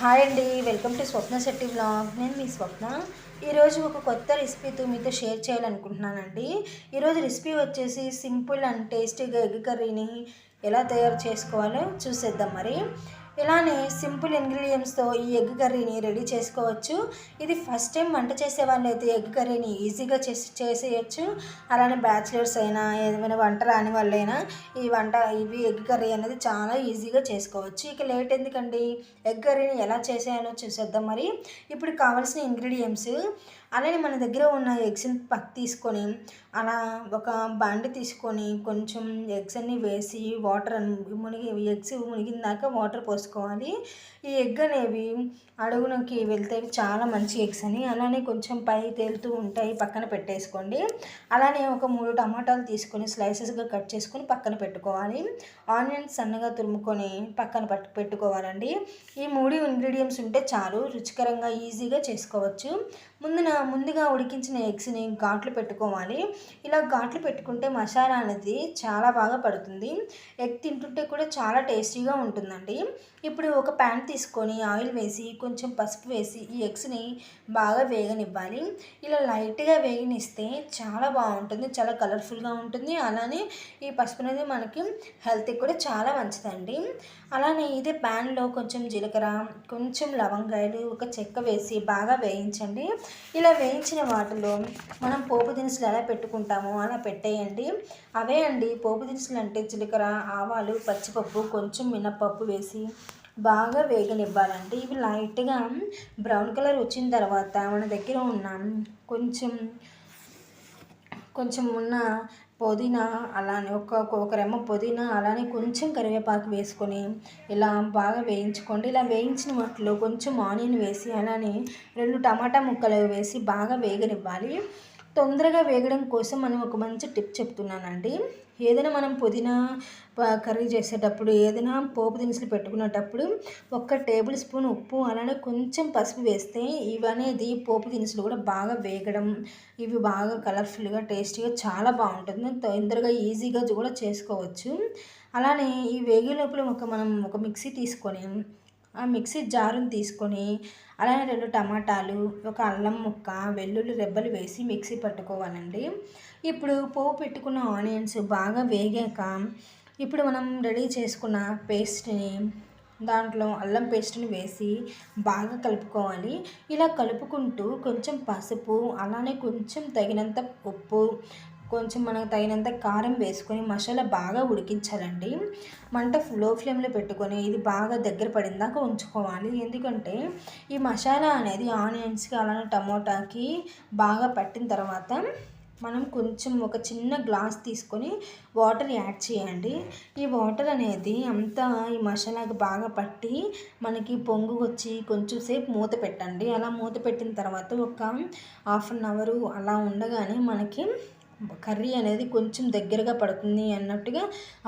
Hi అండి welcome to Swapna Shetty blog నేను మీ స్వప్న. ఈరోజు ఒక కొత్త రెసిపీతో మీతో షేర్ చేయాలనుకుంటున్నానండి. ఈరోజు రెసిపీ వచ్చేసి సింపుల్ అండ్ టేస్టీగా ఎగ్ కర్రీని ఎలా తయారు చేసుకోవాలో చూసేద్దాం మరి. ఇలానే సింపుల్ ఇంగ్రీడియంట్స్తో ఈ ఎగ్ కర్రీని రెడీ చేసుకోవచ్చు. ఇది ఫస్ట్ టైం వంట చేసే వాళ్ళైతే ఎగ్ కర్రీని ఈజీగా చేసి చేసేయచ్చు. అలానే బ్యాచిలర్స్ అయినా ఏమైనా వంట రాని వాళ్ళైనా ఈ వంట ఇవి ఎగ్ కర్రీ అనేది చాలా ఈజీగా చేసుకోవచ్చు. ఇక లేట్ ఎందుకండి? ఎగ్ కర్రీని ఎలా చేసేయాలో చూసేద్దాం మరి. ఇప్పుడు కావాల్సిన ఇంగ్రీడియంట్స్ అలానే మన దగ్గర ఉన్న ఎగ్స్ని పక్క తీసుకొని అలా ఒక బండి తీసుకొని కొంచెం ఎగ్స్ అన్ని వేసి వాటర్ మునిగి ఎగ్స్ మునిగిన దాకా వాటర్ పోసుకోవాలి ఈ ఎగ్ అనేవి అడుగునకి వెళ్తే చాలా మంచి ఎగ్స్ అని అలానే కొంచెం పై తేలుతూ ఉంటాయి పక్కన పెట్టేసుకోండి. అలానే ఒక మూడు టమాటాలు తీసుకొని స్లైసెస్గా కట్ చేసుకొని పక్కన పెట్టుకోవాలి. ఆనియన్స్ సన్నగా తురుముకొని పక్కన పట్టు పెట్టుకోవాలండి. ఈ మూడు ఇంగ్రీడియంట్స్ ఉంటే చాలు రుచికరంగా ఈజీగా చేసుకోవచ్చు. ముందున ముందుగా ఉడికించిన ఎగ్స్ని ఘాట్లు పెట్టుకోవాలి. ఇలా ఘాట్లు పెట్టుకుంటే మసాలా అనేది చాలా బాగా పడుతుంది. ఎగ్ తింటుంటే కూడా చాలా టేస్టీగా ఉంటుందండి. ఇప్పుడు ఒక ప్యాన్ తీసుకొని ఆయిల్ వేసి కొంచెం పసుపు వేసి ఈ ఎగ్స్ని బాగా వేగనివ్వాలి. ఇలా లైట్గా వేగనిస్తే చాలా బాగుంటుంది చాలా కలర్ఫుల్గా ఉంటుంది. అలానే ఈ పసుపు అనేది మనకి హెల్త్కి కూడా చాలా మంచిదండి. అలానే ఇదే ప్యాన్లో కొంచెం జీలకర్ర కొంచెం లవంగాయలు ఒక చెక్క వేసి బాగా వేయించండి. ఇలా వేయించిన వాటిలో మనం పోపు దినుసులు ఎలా పెట్టుకుంటామో అలా పెట్టేయండి. అవే అండి పోపు దినుసులు అంటే జీలకర్ర ఆవాలు పచ్చిపప్పు కొంచెం మినప్పప్పు వేసి బాగా వేగనివ్వాలండి ఇవి లైట్గా బ్రౌన్ కలర్ వచ్చిన తర్వాత మన దగ్గర ఉన్న కొంచెం కొంచెం ఉన్న పుదీనా అలానే ఒక ఒక రెమ్మ పుదీనా అలానే కొంచెం కరివేపాకు వేసుకొని ఇలా బాగా వేయించుకోండి. ఇలా వేయించిన వాటిలో కొంచెం ఆనియన్ వేసి అలానే రెండు టమాటా ముక్కలు వేసి బాగా వేగనివ్వాలి. తొందరగా వేగడం కోసం మనం ఒక మంచి టిప్ చెప్తున్నానండి. ఏదైనా మనం పుదీనా కర్రీ చేసేటప్పుడు ఏదైనా పోపు దినుసులు పెట్టుకునేటప్పుడు ఒక టేబుల్ స్పూన్ ఉప్పు అలానే కొంచెం పసుపు వేస్తే ఇవి అనేది పోపు దినుసులు కూడా బాగా వేగడం ఇవి బాగా కలర్ఫుల్గా టేస్టీగా చాలా బాగుంటుంది. తొందరగా ఈజీగా కూడా చేసుకోవచ్చు. అలానే ఈ వేగే లోపల ఒక మనం ఒక మిక్సీ తీసుకొని మిక్సీ జారుని తీసుకొని అలానే రెండు టమాటాలు ఒక అల్లం ముక్క వెల్లుల్లి రెబ్బలు వేసి మిక్సీ పట్టుకోవాలండి. ఇప్పుడు పోపు పెట్టుకున్న ఆనియన్స్ బాగా వేగాక ఇప్పుడు మనం రెడీ చేసుకున్న పేస్ట్ని దాంట్లో అల్లం పేస్ట్ని వేసి బాగా కలుపుకోవాలి. ఇలా కలుపుకుంటూ కొంచెం పసుపు అలానే కొంచెం తగినంత ఉప్పు కొంచెం మనకు తగినంత కారం వేసుకొని మసాలా బాగా ఉడికించాలండి. మంట లో ఫ్లేమ్లో పెట్టుకొని ఇది బాగా దగ్గర పడిందాక ఉంచుకోవాలి. ఎందుకంటే ఈ మసాలా అనేది ఆనియన్స్కి అలానే టమోటాకి బాగా పట్టిన తర్వాత మనం కొంచెం ఒక చిన్న గ్లాస్ తీసుకొని వాటర్ యాడ్ చేయండి. ఈ వాటర్ అనేది అంతా ఈ మసాలాకి బాగా పట్టి మనకి పొంగు వచ్చి కొంచెం సేపు మూత పెట్టండి. అలా మూత పెట్టిన తర్వాత ఒక హాఫ్ అన్ అవర్ అలా ఉండగానే మనకి కర్రీ అనేది కొంచెం దగ్గరగా పడుతుంది అన్నట్టుగా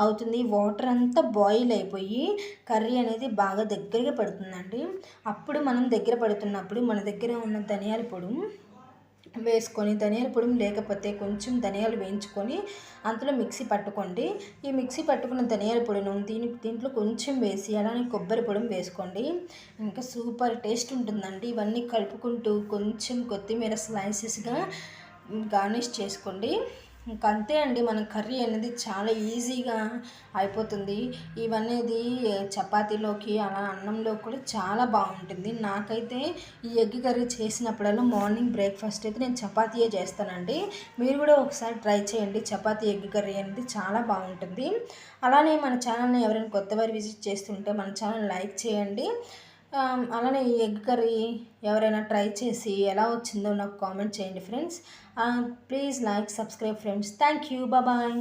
అవుతుంది. వాటర్ అంతా బాయిల్ అయిపోయి కర్రీ అనేది బాగా దగ్గరగా పడుతుందండి. అప్పుడు మనం దగ్గర పడుతున్నప్పుడు మన దగ్గర ఉన్న ధనియాల పొడి వేసుకొని ధనియాల పొడి లేకపోతే కొంచెం ధనియాలు వేయించుకొని అందులో మిక్సీ పట్టుకోండి. ఈ మిక్సీ పట్టుకున్న ధనియాల పొడిను దీని దీంట్లో కొంచెం వేసి అలానే కొబ్బరి పొడి వేసుకోండి. ఇంకా సూపర్ టేస్ట్ ఉంటుందండి. ఇవన్నీ కలుపుకుంటూ కొంచెం కొత్తిమీర స్లైసెస్గా గార్నిష్ చేసుకోండి. ఇంకా అంతే అండి మన కర్రీ అనేది చాలా ఈజీగా అయిపోతుంది. ఇవనేది చపాతీలోకి అలా అన్నంలో కూడా చాలా బాగుంటుంది. నాకైతే ఈ ఎగ్ కర్రీ చేసినప్పుడల్లా మార్నింగ్ బ్రేక్ఫాస్ట్ అయితే నేను చపాతీయే చేస్తానండి. మీరు కూడా ఒకసారి ట్రై చేయండి చపాతీ ఎగ్ కర్రీ అనేది చాలా బాగుంటుంది. అలానే మన ఛానల్ని ఎవరైనా కొత్త వారు విజిట్ చేస్తుంటే మన ఛానల్ లైక్ చేయండి. Um, అలానే ఈ ఎగ్ కర్రీ ఎవరైనా ట్రై చేసి ఎలా వచ్చిందో నాకు కామెంట్ చేయండి friends. Please like subscribe friends thank you bye